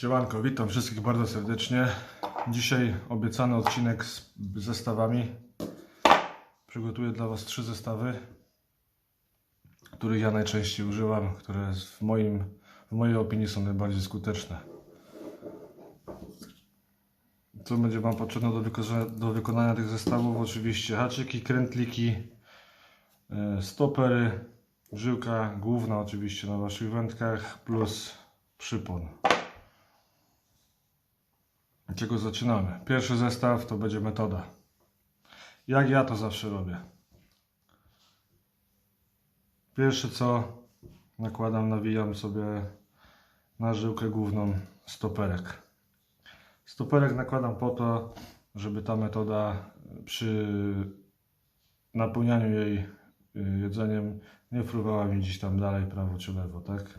Siemanko, witam wszystkich bardzo serdecznie. Dzisiaj obiecany odcinek z zestawami. Przygotuję dla Was trzy zestawy, których ja najczęściej używam, które w, moim, w mojej opinii są najbardziej skuteczne. Co będzie Wam potrzebne do, wyko- do wykonania tych zestawów? Oczywiście haczyki, krętliki, e, stopery, żyłka główna oczywiście na Waszych wędkach plus przypon. Czego zaczynamy? Pierwszy zestaw to będzie metoda. Jak ja to zawsze robię. Pierwsze co nakładam, nawijam sobie na żyłkę główną stoperek. Stoperek nakładam po to, żeby ta metoda przy napełnianiu jej y, jedzeniem nie fruwała mi gdzieś tam dalej prawo czy lewo, tak?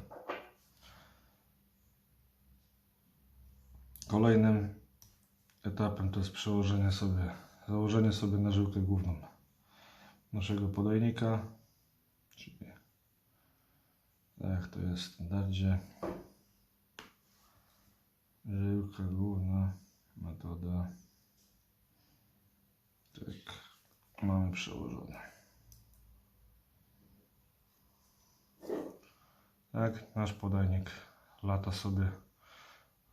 Kolejnym etapem to jest przełożenie sobie, założenie sobie na żyłkę główną naszego podajnika, czyli tak to jest w standardzie. Żyłka główna, metoda. Tak, mamy przełożone. Tak, nasz podajnik lata sobie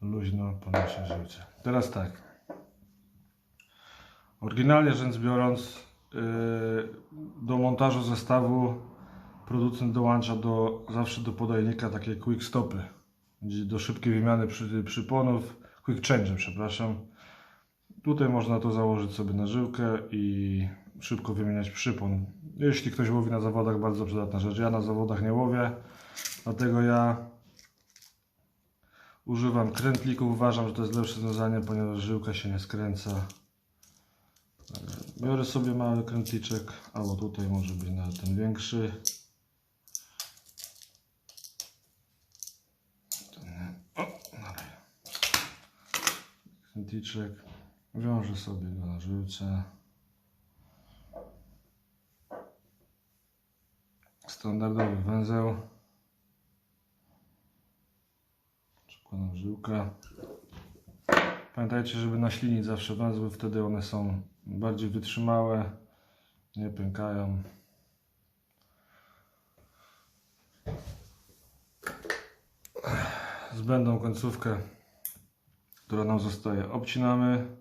luźno po naszej żyłce. Teraz tak. Oryginalnie rzecz biorąc, yy, do montażu zestawu producent dołącza do, zawsze do podajnika takie quick stopy, do szybkiej wymiany przy, przyponów, quick change, przepraszam. Tutaj można to założyć sobie na żyłkę i szybko wymieniać przypon. Jeśli ktoś łowi na zawodach, bardzo przydatna rzecz. Ja na zawodach nie łowię, dlatego ja używam krętlików. Uważam, że to jest lepsze rozwiązanie, ponieważ żyłka się nie skręca. Biorę sobie mały krętliczek, albo tutaj może być nawet ten większy. Krętliczek. Wiążę sobie go na żyłce. Standardowy węzeł. Przykładam żyłkę. Pamiętajcie, żeby naślinić zawsze węzły, wtedy one są bardziej wytrzymałe, nie pękają. Zbędną końcówkę, która nam zostaje, obcinamy.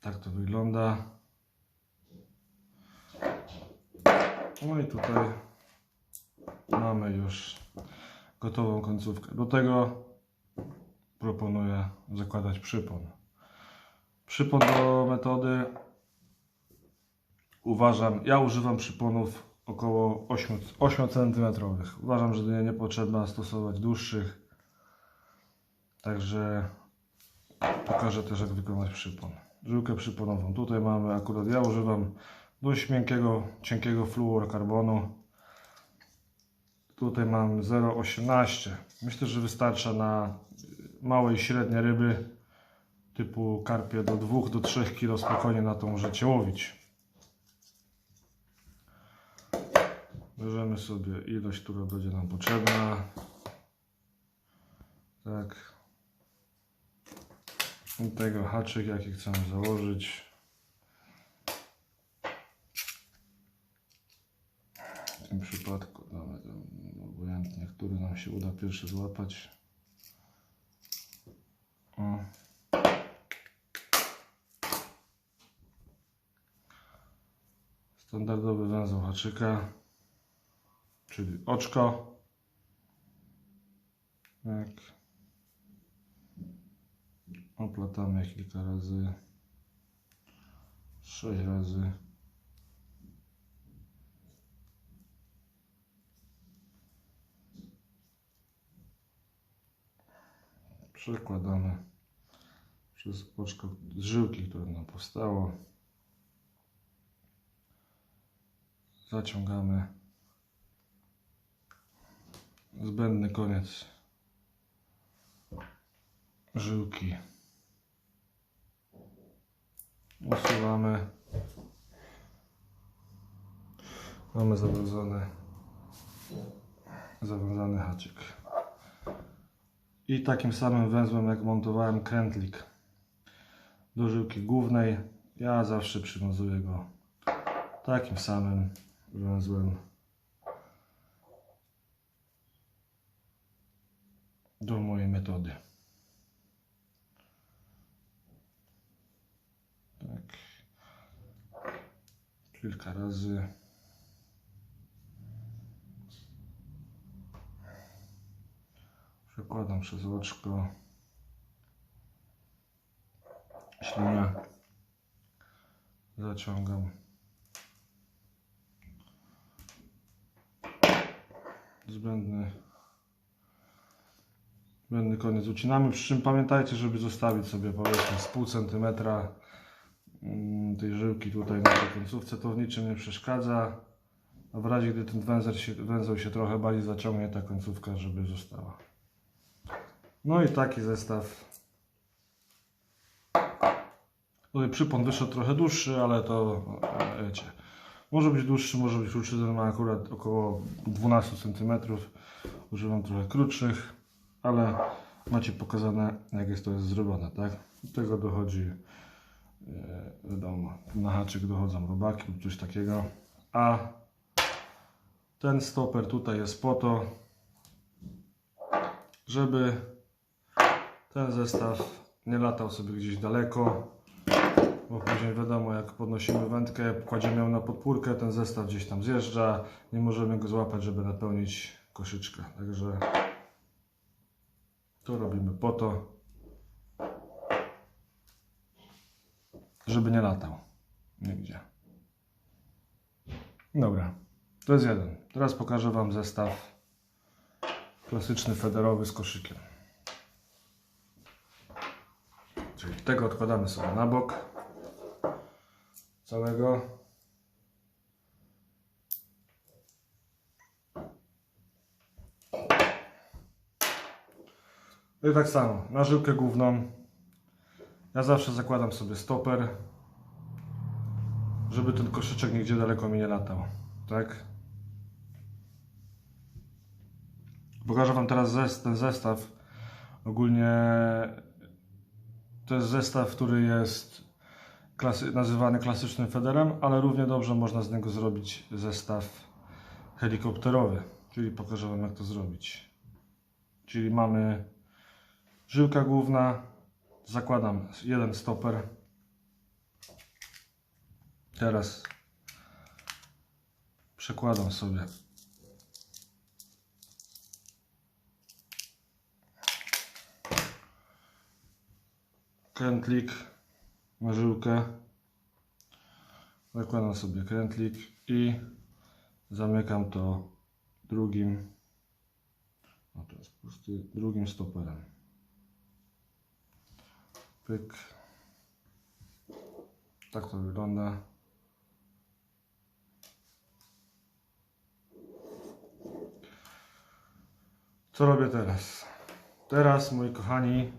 Tak to wygląda. No i tutaj mamy już gotową końcówkę. Do tego proponuję zakładać przypon. Przypon do metody uważam, ja używam przyponów około 8, 8 cm. Uważam, że nie, nie potrzeba stosować dłuższych. Także pokażę też jak wykonać przypon. Żyłkę przyponową. Tutaj mamy akurat, ja używam dość miękkiego, cienkiego fluorokarbonu. Tutaj mam 0,18. Myślę, że wystarcza na małe i średnie ryby typu karpie do 2 do 3 kg spokojnie na to możecie łowić. Bierzemy sobie ilość, która będzie nam potrzebna. Tak. Do tego haczyk, jaki chcemy założyć. W tym przypadku damy obojętnie, który nam się uda pierwszy złapać. Standardowy węzeł haczyka, czyli oczko. Tak. Oplatamy kilka razy. Sześć razy. Przekładamy przez oczko z żyłki, które nam powstało. Zaciągamy zbędny koniec żyłki. Usuwamy. Mamy zawiązany zawiązany haczyk. i takim samym węzłem jak montowałem krętlik do żyłki głównej. Ja zawsze przywiązuję go takim samym węzłem do mojej metody. Tak. Kilka razy. Przekładam przez oczko. Ślinę. Zaciągam. Zbędny. Zbędny koniec ucinamy, przy czym pamiętajcie, żeby zostawić sobie powiedzmy z pół centymetra mm, tej żyłki tutaj na tej końcówce. To w niczym nie przeszkadza. A w razie gdy ten węzeł się, węzeł się trochę bardziej zaciągnie, ta końcówka, żeby została. No i taki zestaw. Tutaj przypon wyszedł trochę dłuższy, ale to e, wiecie. Może być dłuższy, może być krótszy. Ten ma akurat około 12 cm. Używam trochę krótszych, ale macie pokazane jak jest to jest zrobione, tak? Do tego dochodzi e, wiadomo, na haczyk dochodzą robaki lub coś takiego. A ten stoper tutaj jest po to, żeby ten zestaw nie latał sobie gdzieś daleko, bo później wiadomo, jak podnosimy wędkę, kładziemy ją na podpórkę, ten zestaw gdzieś tam zjeżdża, nie możemy go złapać, żeby napełnić koszyczkę. Także to robimy po to, żeby nie latał nigdzie. Dobra, to jest jeden. Teraz pokażę Wam zestaw klasyczny federowy z koszykiem. Czyli tego odkładamy sobie na bok całego. No i tak samo, na żyłkę główną ja zawsze zakładam sobie stoper, żeby ten koszyczek nigdzie daleko mi nie latał, tak? Pokażę Wam teraz ten zestaw. Ogólnie to jest zestaw, który jest klasy, nazywany klasycznym federem, ale równie dobrze można z niego zrobić zestaw helikopterowy. Czyli pokażę Wam jak to zrobić. Czyli mamy żyłka główna, zakładam jeden stoper. Teraz przekładam sobie krętlik na żyłkę. Zakładam sobie krętlik i zamykam to drugim, no to jest pusty, drugim stoperem. Pyk. Tak to wygląda. Co robię teraz? Teraz, moi kochani,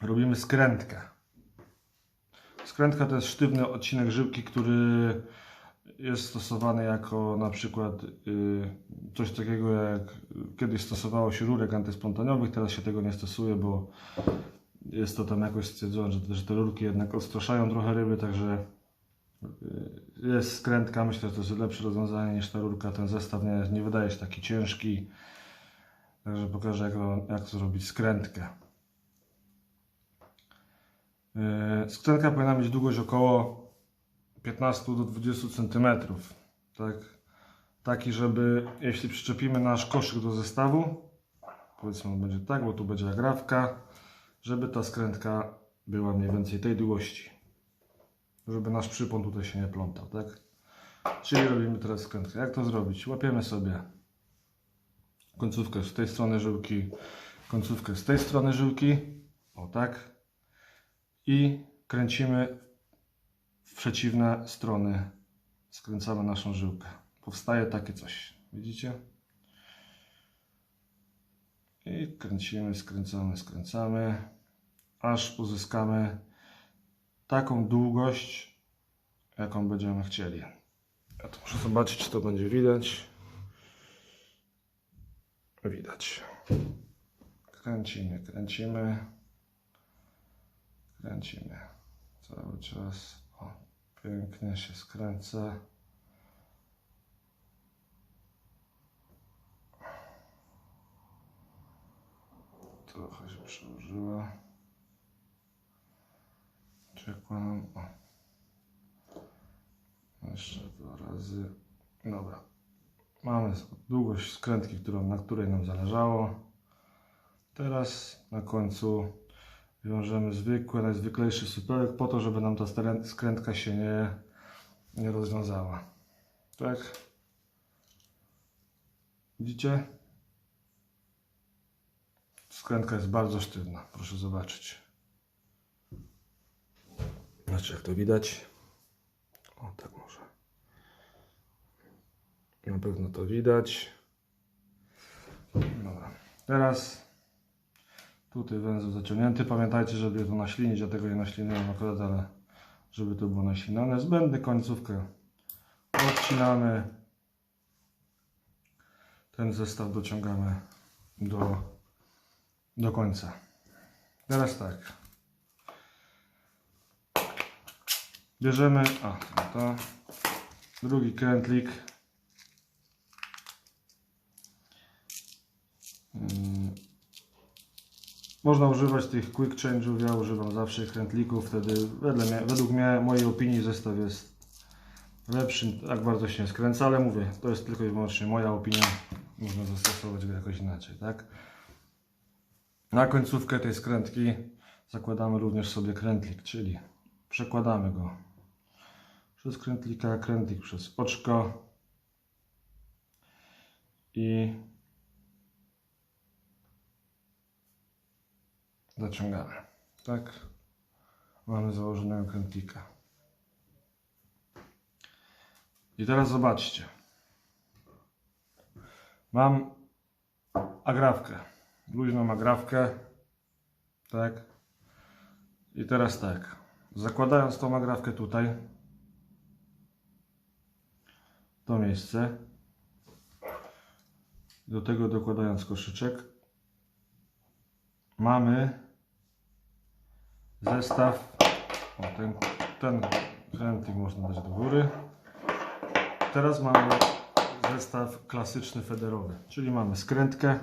robimy skrętkę. Skrętka to jest sztywny odcinek żyłki, który jest stosowany jako na przykład y, coś takiego jak kiedyś stosowało się rurek antyspontaniowych, teraz się tego nie stosuje, bo jest to tam jakoś stwierdzone, że, te rurki jednak odstraszają trochę ryby, także y, jest skrętka, myślę, że to jest lepsze rozwiązanie niż ta rurka, ten zestaw nie, nie wydaje się taki ciężki, także pokażę jak, jak zrobić skrętkę. Yy, Skrętka powinna mieć długość około 15 do 20 cm. Tak? Taki, żeby jeśli przyczepimy nasz koszyk do zestawu, powiedzmy będzie tak, bo tu będzie agrawka, żeby ta skrętka była mniej więcej tej długości. Żeby nasz przypon tutaj się nie plątał, tak? Czyli robimy teraz skrętkę. Jak to zrobić? Łapiemy sobie końcówkę z tej strony żyłki, końcówkę z tej strony żyłki. O tak i kręcimy w przeciwne strony. Skręcamy naszą żyłkę. Powstaje takie coś. Widzicie? I kręcimy, skręcamy, skręcamy, aż uzyskamy taką długość, jaką będziemy chcieli. Ja to muszę zobaczyć, czy to będzie widać. Widać. kręcimy, kręcimy, kręcimy. Cały czas. O, pięknie się skręca. Trochę się przełożyła. O. Jeszcze dwa razy. Dobra. Mamy długość skrętki, którą, na której nam zależało. Teraz na końcu wiążemy zwykły, najzwyklejszy supełek po to, żeby nam ta skrę- skrętka się nie, nie rozwiązała. Tak? Widzicie? Skrętka jest bardzo sztywna, proszę zobaczyć. Znaczy jak to widać? O, tak może. Na pewno to widać. Dobra. Teraz tutaj węzeł zaciągnięty. Pamiętajcie, żeby to naślinić. Ja tego nie naśliniłem akurat, ale żeby to było naślinane. Zbędny końcówkę odcinamy. Ten zestaw dociągamy do, do końca. Teraz tak. Bierzemy, a to, drugi krętlik. Można używać tych quick change'ów, ja używam zawsze krętlików, wtedy mnie, według mnie, mojej opinii zestaw jest lepszy, tak bardzo się skręca, ale mówię, to jest tylko i wyłącznie moja opinia, można zastosować go jakoś inaczej, tak? Na końcówkę tej skrętki zakładamy również sobie krętlik, czyli przekładamy go przez krętlika, krętlik przez oczko i zaciągamy. Tak? Mamy założonego krętlika. I teraz zobaczcie. Mam agrawkę. Luźną agrawkę. Tak? I teraz tak. Zakładając tą agrawkę tutaj, to miejsce, do tego dokładając koszyczek, mamy zestaw, o, ten, ten krętlik można dać do góry. Teraz mamy zestaw klasyczny federowy, czyli mamy skrętkę.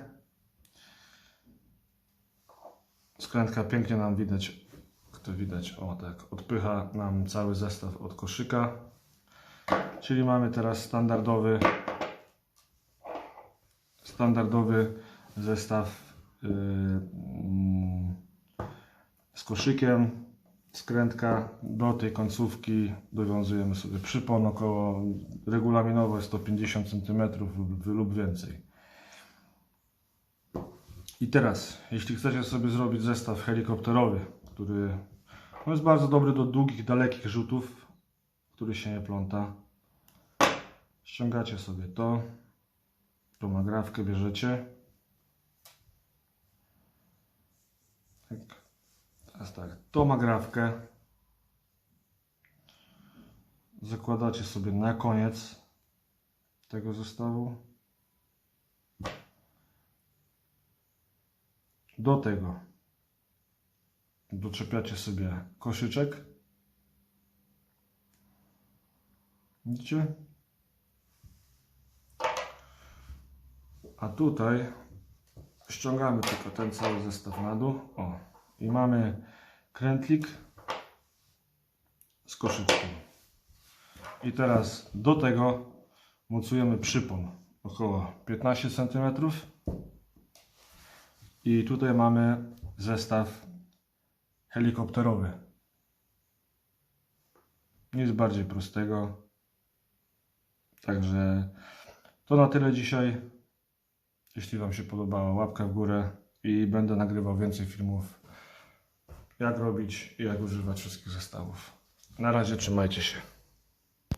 Skrętka pięknie nam widać, to widać, o tak, odpycha nam cały zestaw od koszyka. Czyli mamy teraz standardowy standardowy zestaw yy, z koszykiem. Skrętka do tej końcówki dowiązujemy sobie przypon około regulaminowo jest to 50 cm lub, lub więcej. I teraz, jeśli chcecie sobie zrobić zestaw helikopterowy, który no jest bardzo dobry do długich, dalekich rzutów, który się nie pląta, ściągacie sobie to, tą agrawkę bierzecie. Teraz tak, tą agrawkę zakładacie sobie na koniec tego zestawu. Do tego doczepiacie sobie koszyczek. Widzicie? A tutaj ściągamy tylko ten cały zestaw na dół. O, i mamy krętlik z koszyczkiem. I teraz do tego mocujemy przypon około 15 cm. I tutaj mamy zestaw helikopterowy. Nic bardziej prostego. Także to na tyle dzisiaj. Jeśli Wam się podobało, łapka w górę i będę nagrywał więcej filmów, jak robić i jak używać wszystkich zestawów. Na razie trzymajcie się.